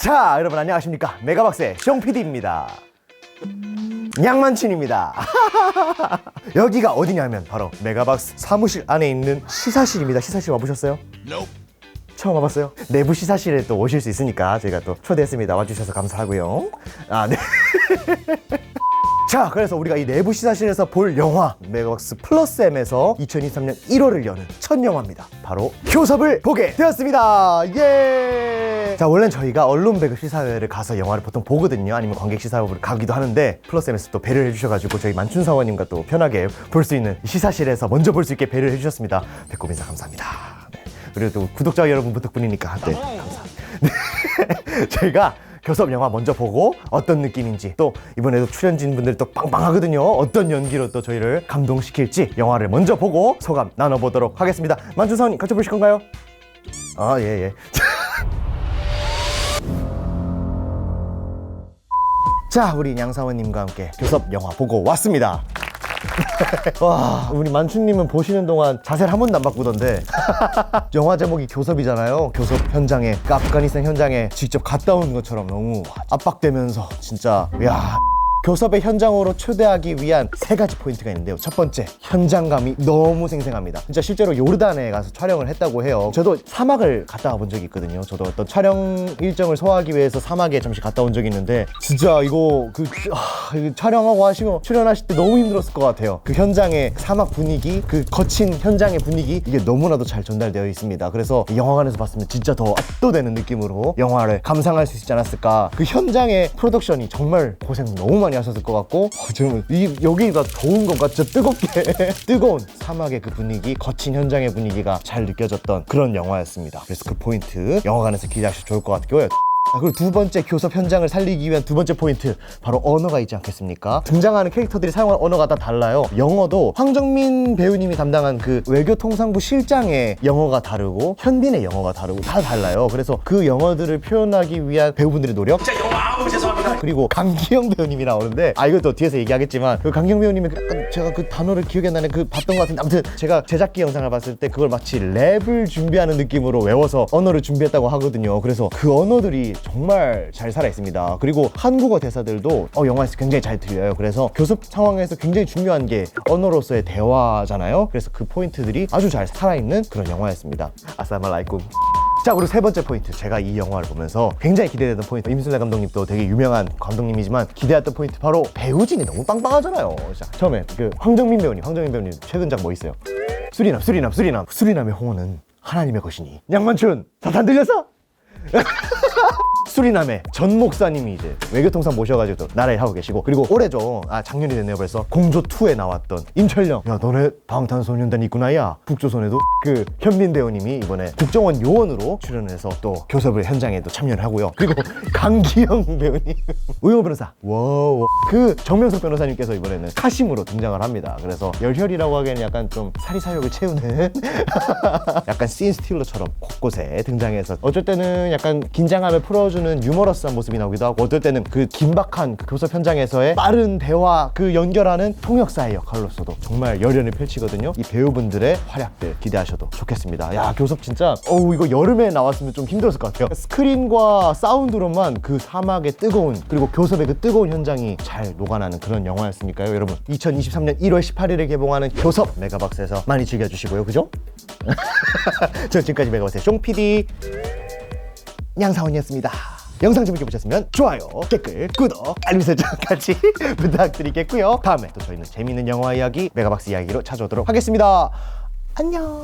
자, 여러분 안녕하십니까? 메가박스의 숑PD입니다. 양만춘입니다. 여기가 어디냐면 바로 메가박스 사무실 안에 있는 시사실입니다. 시사실 와보셨어요? 처음 와봤어요? 내부 시사실에 또 오실 수 있으니까 저희가 또 초대했습니다. 와주셔서 감사하고요. 아, 네. 자, 그래서 우리가 이 내부 시사실에서 볼 영화 메가박스 플러스 M에서 2023년 1월을 여는 첫 영화입니다. 바로 교섭을 보게 되었습니다. 예! 자, 원래 는 저희가 언론 배급 시사회를 가서 영화를 보통 보거든요. 아니면 관객 시사회를 가기도 하는데 플러스 M에서 또 배려를 해주셔가지고 저희 만춘 사원님과 또 편하게 볼 수 있는 시사실에서 먼저 볼 수 있게 배려를 해주셨습니다. 배꼽 인사 감사합니다. 네. 그리고 또 구독자 여러분 부탁뿐이니까 네, 감사합니다. 네. 저희가 교섭 영화 먼저 보고 어떤 느낌인지 또 이번에도 출연진 분들 또 빵빵하거든요 어떤 연기로 또 저희를 감동시킬지 영화를 먼저 보고 소감 나눠보도록 하겠습니다 만주사원님 같이 보실 건가요? 아 예예 자 우리 양사원님과 함께 교섭 영화 보고 왔습니다. 와 우리 만춘님은 보시는 동안 자세를 한 번도 안 바꾸던데. 영화 제목이 교섭이잖아요. 교섭 현장에 그 아프가니스탄 현장에 직접 갔다 온 것처럼 너무 압박되면서 진짜 야 교섭의 현장으로 초대하기 위한 세 가지 포인트가 있는데요. 첫 번째, 현장감이 너무 생생합니다. 진짜 실제로 요르단에 가서 촬영을 했다고 해요. 저도 사막을 갔다 와 본 적이 있거든요. 저도 어떤 촬영 일정을 소화하기 위해서 사막에 잠시 갔다 온 적이 있는데 진짜 이거 그 아, 이거 촬영하고 하시고 출연하실 때 너무 힘들었을 것 같아요. 그 현장의 사막 분위기, 그 거친 현장의 분위기 이게 너무나도 잘 전달되어 있습니다. 그래서 영화관에서 봤으면 진짜 더 압도되는 느낌으로 영화를 감상할 수 있지 않았을까. 그 현장의 프로덕션이 정말 고생 너무 많이 하셨을 것 같고 어, 지금 이 여기가 더운 건가 진짜 뜨겁게 뜨거운 사막의 그 분위기, 거친 현장의 분위기가 잘 느껴졌던 그런 영화였습니다. 그래서 그 포인트 영화관에서 기대하셔도 좋을 것 같고요. 아, 그리고 두 번째 교섭 현장을 살리기 위한 두 번째 포인트 바로 언어가 있지 않겠습니까? 등장하는 캐릭터들이 사용하는 언어가 다 달라요. 영어도 황정민 배우님이 담당한 그 외교통상부 실장의 영어가 다르고 현빈의 영어가 다르고 다 달라요. 그래서 그 영어들을 표현하기 위한 배우분들의 노력 진짜 영어 아우 죄송합니다. 그리고 강기영 배우님이 나오는데 아 이것도 뒤에서 얘기하겠지만 그 강기영 배우님이 그 약간 제가 그 단어를 기억이 안 나네. 그 봤던 것 같은데. 아무튼 제가 제작기 영상을 봤을 때 그걸 마치 랩을 준비하는 느낌으로 외워서 언어를 준비했다고 하거든요. 그래서 그 언어들이 정말 잘 살아 있습니다. 그리고 한국어 대사들도 어, 영화에서 굉장히 잘 들려요. 그래서 교섭 상황에서 굉장히 중요한 게 언어로서의 대화잖아요. 그래서 그 포인트들이 아주 잘 살아있는 그런 영화였습니다. 아싸말라이쿰 자 그리고 세 번째 포인트. 제가 이 영화를 보면서 굉장히 기대되던 포인트. 임순례 감독님도 되게 유명한 감독님이지만 기대했던 포인트 바로 배우진이 너무 빵빵하잖아요. 자, 처음에 그 황정민 배우님 황정민 배우님 최근작 뭐 있어요? 수리남 수리남 수리남. 수리남의 홍어는 하나님의 것이니. 양만춘 다안 들렸어? 수리남의 전 목사님이 이제 외교통상 모셔가지고 또 나라에 하고 계시고 그리고 올해죠. 아 작년이 됐네요 벌써. 공조 2에 나왔던 임철령. 야 너네 방탄소년단 있구나 야. 북조선에도 그 현민 배우님이 이번에 국정원 요원으로 출연해서 또 교섭을 현장에 도 참여를 하고요. 그리고 강기영 배우님. 우영우 변호사. 와우. 그 정명석 변호사님께서 이번에는 카심으로 등장을 합니다. 그래서 열혈이라고 하기에는 약간 좀 사리사욕을 채우는 약간 씬 스틸러처럼 곳곳에 등장해서 어쩔 때는 약간 긴장감을 풀어주 는 유머러스한 모습이 나오기도 하고 어떨 때는 그 긴박한 그 교섭 현장에서의 빠른 대화 그 연결하는 통역사의 역할로서도 정말 열연을 펼치거든요. 이 배우분들의 활약들 기대하셔도 좋겠습니다. 야 교섭 진짜 어우 이거 여름에 나왔으면 좀 힘들었을 것 같아요. 스크린과 사운드로만 그 사막의 뜨거운 그리고 교섭의 그 뜨거운 현장이 잘 녹아나는 그런 영화였으니까요. 여러분 2023년 1월 18일에 개봉하는 교섭 메가박스에서 많이 즐겨주시고요. 그죠? 저 지금까지 메가박스의 쫑PD 양사원이었습니다. 영상 재밌게 보셨으면 좋아요, 댓글, 구독, 알림 설정까지 부탁드리겠고요. 다음에 또 저희는 재밌는 영화 이야기, 메가박스 이야기로 찾아오도록 하겠습니다. 안녕.